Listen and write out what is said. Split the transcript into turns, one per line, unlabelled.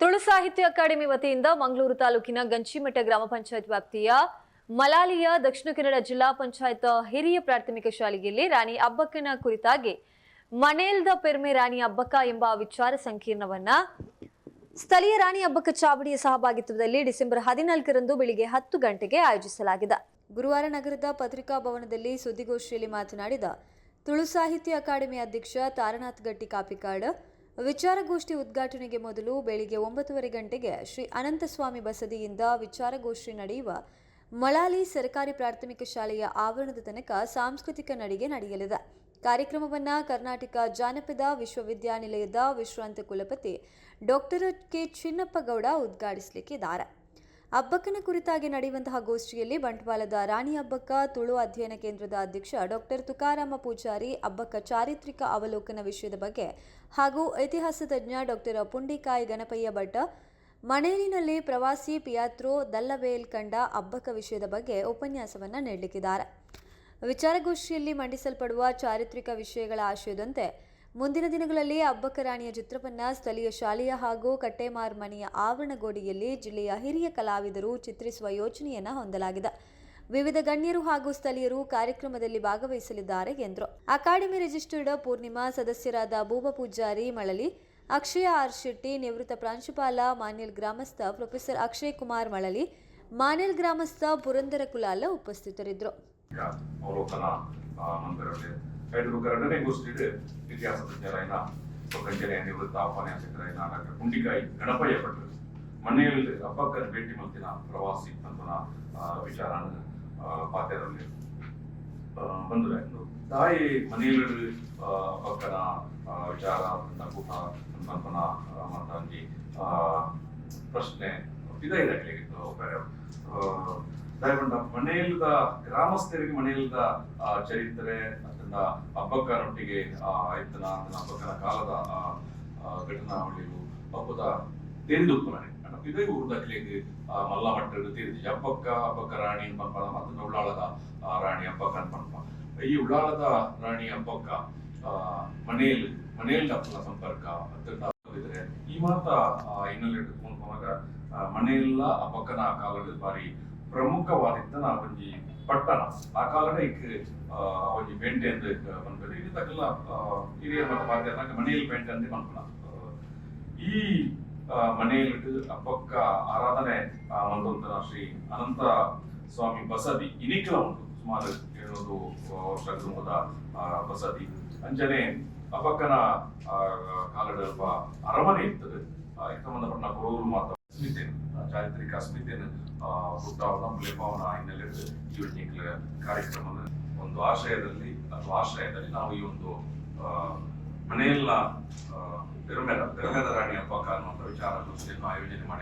ತುಳು ಸಾಹಿತ್ಯ ಅಕಾಡೆಮಿ ವತಿಯಿಂದ ಮಂಗಳೂರು ತಾಲೂಕಿನ ಗಂಚಿಮಠ ಗ್ರಾಮ ಪಂಚಾಯತ್ ವ್ಯಾಪ್ತಿಯ ಮಲಾಲಿಯ ದಕ್ಷಿಣ ಕನ್ನಡ ಜಿಲ್ಲಾ ಪಂಚಾಯತ್ ಹಿರಿಯ ಪ್ರಾಥಮಿಕ ಶಾಲೆಯಲ್ಲಿ ರಾಣಿ ಅಬ್ಬಕ್ಕನ ಕುರಿತಾಗಿ ಮನೇಲ್ದ ಪೆರ್ಮೆ ರಾಣಿ ಅಬ್ಬಕ್ಕ ಎಂಬ ವಿಚಾರ ಸಂಕೀರ್ಣವನ್ನ ಸ್ಥಳೀಯ ರಾಣಿ ಹಬ್ಬಕ್ಕ ಚಾವಡಿಯ ಸಹಭಾಗಿತ್ವದಲ್ಲಿ ಡಿಸೆಂಬರ್ ಹದಿನಾಲ್ಕರಂದು ಬೆಳಿಗ್ಗೆ ಹತ್ತು ಗಂಟೆಗೆ ಆಯೋಜಿಸಲಾಗಿದೆ. ಗುರುವಾರ ನಗರದ ಪತ್ರಿಕಾ ಭವನದಲ್ಲಿ ಸುದ್ದಿಗೋಷ್ಠಿಯಲ್ಲಿ ಮಾತನಾಡಿದ ತುಳು ಸಾಹಿತ್ಯ ಅಕಾಡೆಮಿ ಅಧ್ಯಕ್ಷ ತಾರನಾಥ್ ಗಟ್ಟಿ ಕಾಪಿಕಾಡ್ ವಿಚಾರಗೋಷ್ಠಿ ಉದ್ಘಾಟನೆಗೆ ಮೊದಲು ಬೆಳಿಗ್ಗೆ ಒಂಬತ್ತುವರೆ ಗಂಟೆಗೆ ಶ್ರೀ ಅನಂತಸ್ವಾಮಿ ಬಸದಿಯಿಂದ ವಿಚಾರಗೋಷ್ಠಿ ನಡೆಯುವ ಮಳಾಲಿ ಸರ್ಕಾರಿ ಪ್ರಾಥಮಿಕ ಶಾಲೆಯ ಆವರಣದ ತನಕ ಸಾಂಸ್ಕೃತಿಕ ನಡಿಗೆ ನಡೆಯಲಿದೆ. ಕಾರ್ಯಕ್ರಮವನ್ನು ಕರ್ನಾಟಕ ಜಾನಪದ ವಿಶ್ವವಿದ್ಯಾನಿಲಯದ ವಿಶ್ರಾಂತ ಕುಲಪತಿ ಡಾಕ್ಟರ್ ಕೆ ಚಿನ್ನಪ್ಪಗೌಡ ಉದ್ಘಾಟಿಸಲಿಕ್ಕಿದ್ದಾರೆ. ಹಬ್ಬಕ್ಕನ ಕುರಿತಾಗಿ ನಡೆಯುವಂತಹ ಗೋಷ್ಠಿಯಲ್ಲಿ ಬಂಟ್ವಾಳದ ರಾಣಿ ಹಬ್ಬಕ್ಕ ತುಳು ಅಧ್ಯಯನ ಕೇಂದ್ರದ ಅಧ್ಯಕ್ಷ ಡಾಕ್ಟರ್ ತುಕಾರಾಮ ಪೂಜಾರಿ ಅಬ್ಬಕ್ಕ ಚಾರಿತ್ರಿಕ ಅವಲೋಕನ ವಿಷಯದ ಬಗ್ಗೆ ಹಾಗೂ ಇತಿಹಾಸ ತಜ್ಞ ಡಾಕ್ಟರ್ ಪುಂಡಿಕಾಯಿ ಗಣಪಯ್ಯ ಭಟ್, ಮಣೇರಿನಲ್ಲಿ ಪ್ರವಾಸಿ ಪಿಯಾತ್ರೋ ದಲ್ಲವೇಲ್ ಕಂಡ ಹಬ್ಬಕ್ಕ ವಿಷಯದ ಬಗ್ಗೆ ಉಪನ್ಯಾಸವನ್ನು ನೀಡಲಿಕ್ಕಿದ್ದಾರೆ. ವಿಚಾರಗೋಷ್ಠಿಯಲ್ಲಿ ಮಂಡಿಸಲ್ಪಡುವ ಚಾರಿತ್ರಿಕ ವಿಷಯಗಳ ಆಶಯದಂತೆ ಮುಂದಿನ ದಿನಗಳಲ್ಲಿ ಅಬ್ಬಕ್ಕ ರಾಣಿಯ ಚಿತ್ರವನ್ನ ಸ್ಥಳೀಯ ಶಾಲೆಯ ಹಾಗೂ ಕಟ್ಟೆಮಾರ್ ಮನೆಯ ಆವರಣಗೋಡಿಯಲ್ಲಿ ಜಿಲ್ಲೆಯ ಹಿರಿಯ ಕಲಾವಿದರು ಚಿತ್ರಿಸುವ ಯೋಜನೆಯನ್ನ ಹೊಂದಲಾಗಿದೆ. ವಿವಿಧ ಗಣ್ಯರು ಹಾಗೂ ಸ್ಥಳೀಯರು ಕಾರ್ಯಕ್ರಮದಲ್ಲಿ ಭಾಗವಹಿಸಲಿದ್ದಾರೆ ಎಂದರು. ಅಕಾಡೆಮಿ ರಿಜಿಸ್ಟರ್ಡ್ ಪೂರ್ಣಿಮಾ, ಸದಸ್ಯರಾದ ಭೂಪ ಪೂಜಾರಿ, ಮಳಲಿ, ಅಕ್ಷಯ ಆರ್ ಶೆಟ್ಟಿ, ನಿವೃತ್ತ ಪ್ರಾಂಶುಪಾಲ, ಮಾನ್ಯಲ್ ಗ್ರಾಮಸ್ಥ ಪ್ರೊಫೆಸರ್ ಅಕ್ಷಯ್ ಕುಮಾರ್ ಮಳಲಿ, ಮಾನ್ಯಲ್ ಗ್ರಾಮಸ್ಥ ಪುರಂದರ ಕುಲಾಲ ಉಪಸ್ಥಿತರಿದ್ದರು.
ಎರಡನೇ ಗೋಷ್ಠಿಗೆ ಇತಿಹಾಸ ತಜ್ಞರಾಯಿನ ಕಂಚನೆಯ ನಿವೃತ್ತ ಉಪನ್ಯಾಸಕರಾಯ್ನ ಡಾಕ್ಟರ್ ಕುಂಡಿಕಾಯಿ ಗಣಪಯ್ಯ ಭಟ್ರು ಮನೆಯಲ್ಲಿ ಹಬ್ಬಕ್ಕನ ಭೇಟಿ ಮಲ್ತಿನ ಪ್ರವಾಸಿ ಅಂತನ ವಿಚಾರ ಪಾತ್ಯರಲ್ಲಿ ಬಂದರೆ. ತಾಯಿ ಮನೆಯಲ್ಲಿ ಅಪ್ಪಕ್ಕನ ವಿಚಾರ ಕೂಟ ಅಂತನ ಮಾತಾಡಿ ಪ್ರಶ್ನೆ ಇದೆ ಇದೆ ದಯಗೊಂಡ ಮನೆಯಿಲ್ಲದ ಗ್ರಾಮಸ್ಥರಿಗೆ ಮನೆಯಿಲ್ಲದ ಚರಿತ್ರೆ ಅದನ್ನ ಹಬ್ಬಕ್ಕನೊಟ್ಟಿಗೆ ಆಯ್ತನ, ಅದನ್ನ ಹಬ್ಬಕ್ಕನ ಕಾಲದ ಘಟನಾವಳಿಗಳು ಹಬ್ಬದ ತೆರಿದುಪ್ಪನೆ ಇದೇ ಊರ್ದಕ್ಲಿಗೆ ಮಲ್ಲ ಮಟ್ಟದ ತೀರ್ಥ ಹಬ್ಬಕ್ಕ ಹಬ್ಬಕ್ಕ ರಾಣಿ ಪಂಪ ಮತ್ತು ಉಳ್ಳಾಳದ ರಾಣಿ ಹಬ್ಬಕ್ಕ ಪಂಪ ಈ ಉಳ್ಳಾಳದ ರಾಣಿ ಹಬ್ಬಕ್ಕ ಮನೆಯಲ್ಲಿ ಮನೆಯಲ್ಲಿ ಹಬ್ಬದ ಸಂಪರ್ಕ ಅದರಿಂದ ಈ ಮಾತ ಹಿನ್ನೆಲೆ ಇಟ್ಟುಕೊಂಡು ಮನೆಯಲ್ಲ ಹಬ್ಬಕ್ಕನ ಕಾಲದಲ್ಲಿ ಬಾರಿ ಪ್ರಮುಖವಾದಿತ್ತನ ಒಂಜಿ ಪಟ್ಟಣ ಆ ಕಾಲದ ಇಕ್ ಆ, ಒಂಜಿ ಪೇಂಟೆ ಅಂತ ಬಂದ್ಬಿಟ್ಟು ಇದಕ್ಕೆಲ್ಲ ಹಿರಿಯರ ಮತ್ತು ಮಾತಾಡಿದಾಗ ಮನೆಯಲ್ಲಿ ಪೇಂಟೆ ಅಂತ ಬಂದ್ಬಿಡ ಈ ಆ, ಮನೆಯಲ್ಲಿಟ್ಟು ಅಪ್ಪಕ್ಕ ಆರಾಧನೆ ಆ, ಶ್ರೀ ಅನಂತ ಸ್ವಾಮಿ ಬಸದಿ ಇನಿಕ್ಲ ಉಂಟು. ಸುಮಾರು ಏಳ್ನೂರು ವರ್ಷ ಗೃಹದ ಆ, ಬಸದಿ. ಅಂಜನೆ ಅಪ್ಪಕ್ಕನ ಆ, ಕಾಲದ ಅರಮನೆ ಕೊಡೂರು ಮಾತ್ರ ಅಸ್ಮಿತೆಯನ್ನು ಆ, ಚಾರಿತ್ರಿಕ ಅಸ್ಮಿತೆಯನ್ನು ಹುಟ್ಟಾವನ ಮುಲೆಪಾವನ ಹಿನ್ನೆಲೆ ಈ ಒಂದು ಕಾರ್ಯಕ್ರಮದ ಒಂದು ಆಶ್ರಯದಲ್ಲಿ, ಅಥವಾ ಆಶ್ರಯದಲ್ಲಿ ನಾವು ಈ ಒಂದು ಮನೆಯೆಲ್ಲ ಪಿರಮೆದ ಪೆರುಮೆದ ರಾಣಿ ಹಬ್ಬಕ್ಕ ಅನ್ನುವಂಥ ವಿಚಾರಗೋಷ್ಠಿಯನ್ನು ಆಯೋಜನೆ ಮಾಡಿ